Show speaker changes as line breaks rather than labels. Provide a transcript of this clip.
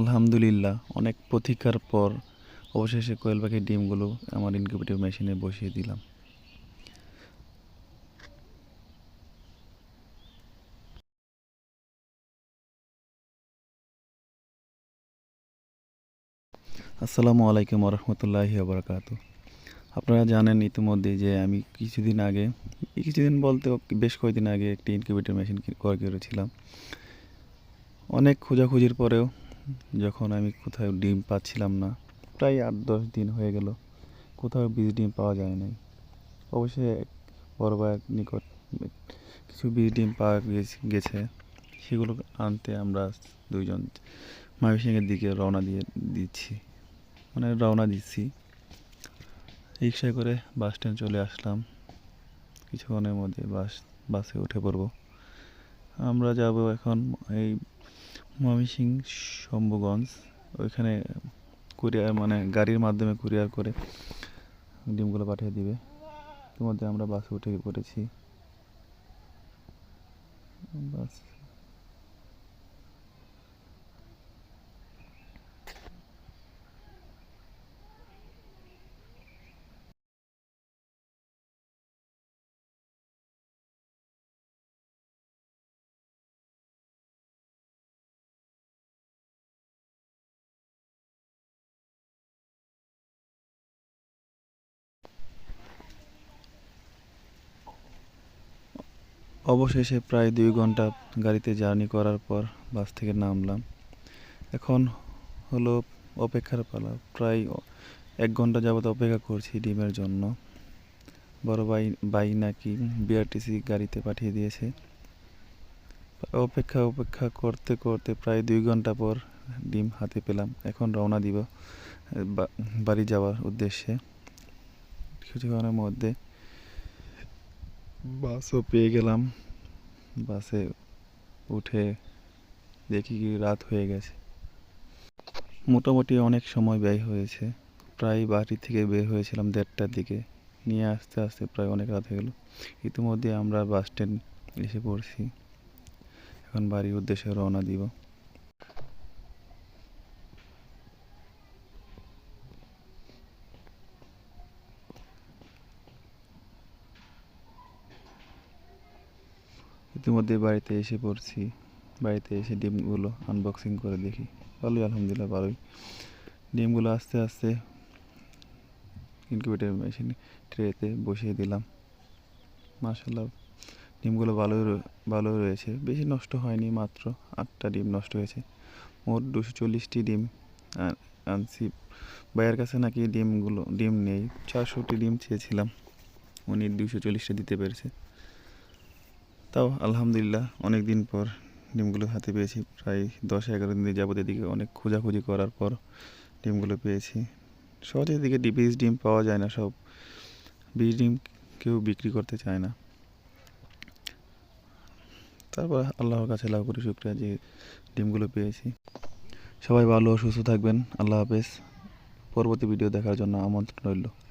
আলহামদুলিল্লাহ, অনেক প্রতীক্ষার পর অবশেষে কোয়েল পাখির ডিমগুলো আমার ইনকিউবেটর মেশিনে বসিয়ে দিলাম। আসসালামু আলাইকুম রহমতুল্লাহি আবরকাত আপনারা জানেন ইতিমধ্যে যে আমি কিছুদিন আগে, কিছুদিন বলতে বেশ কয়েকদিন আগে একটি ইনকিউবেটর মেশিন ক্রয় করেছিলাম অনেক খোঁজাখুঁজির পরেও যখন আমি কোথাও ডিম পাচ্ছিলাম না, প্রায় আট দশ দিন হয়ে গেল, কোথাও বীজ ডিম পাওয়া যায় নাই। অবশ্যই এক বড় ভাইয়ের নিকট কিছু বীজ ডিম পাওয়া গেছে- সেগুলো আনতে আমরা দুইজন ময়মনসিংহের দিকে রওনা দিয়ে দিচ্ছি। মানে রওনা দিচ্ছি। রিক্সায় করে বাস স্ট্যান্ড চলে আসলাম। কিছুক্ষণের মধ্যে বাস, বাসে উঠে পড়ব। আমরা যাব এখন এই ময়মনসিং, শম্ভুগঞ্জ, ওইখানে কুরিয়ার মানে গাড়ির মাধ্যমে কুরিয়ার করে ডিমগুলো পাঠিয়ে দিবে। ইতিমধ্যে আমরা বাসে উঠে পড়েছি। বাস অবশেষে প্রায় দুই ঘণ্টা গাড়িতে জার্নি করার পর বাস থেকে নামলাম। এখন হলো অপেক্ষার পালা। প্রায় এক ঘণ্টা যাবত অপেক্ষা করছি ডিমের জন্য। বড় ভাই ভাই নাকি বিআরটিসি গাড়িতে পাঠিয়ে দিয়েছে। অপেক্ষা অপেক্ষা করতে করতে প্রায় দুই ঘণ্টা পর ডিম হাতে পেলাম। এখন রওনা দিব বাড়ি যাওয়ার উদ্দেশ্যে। কিছুক্ষণের মধ্যে বাসও পেয়ে গেলাম। বাসে উঠে দেখি কি রাত হয়ে গেছে। মোটামুটি অনেক সময় ব্যয় হয়েছে। প্রায় বাড়ি থেকে বের হয়েছিলাম দেড়টার দিকে। নিয়ে আসতে আসতে প্রায় অনেক রাত হয়ে গেল। ইতিমধ্যে আমরা বাস স্ট্যান্ড এসে পড়ছি। এখন বাড়ির উদ্দেশ্যে রওনা দিব। ইতিমধ্যে বাড়িতে এসে পড়ছি। বাড়িতে এসে ডিমগুলো আনবক্সিং করে দেখি। ভালোই, আলহামদুলিল্লাহ ভালোই। ডিমগুলো আস্তে আস্তে ইনকিউবেটর মেশিন ট্রেতে বসিয়ে দিলাম। মাশাল্লাহ ডিমগুলো ভালোই ভালো রয়েছে। বেশি নষ্ট হয়নি, মাত্র আটটা ডিম নষ্ট হয়েছে। মোট দুশো চল্লিশটি ডিম আনছি। ভাইয়ের কাছে নাকি ডিমগুলো, ডিম নেই। চারশোটি ডিম চেয়েছিলাম। উনি দুশো চল্লিশটা দিতে পেরেছে। তাও আলহামদুলিল্লাহ অনেক দিন পর ডিমগুলো হাতে পেয়েছি। প্রায় দশ এগারো দিন যাবত এদিকে অনেক খোঁজাখুঁজি করার পর ডিমগুলো পেয়েছি। সহজে এদিকে বীজ ডিম পাওয়া যায় না, সব বীজ ডিম কেউ বিক্রি করতে চায় না। তারপর আল্লাহর কাছে লাভ করি শুক্রিয়া যে ডিমগুলো পেয়েছি। সবাই ভালো, সুস্থ থাকবেন। আল্লাহ হাফেজ। পরবর্তী ভিডিও দেখার জন্য আমন্ত্রণ রইল।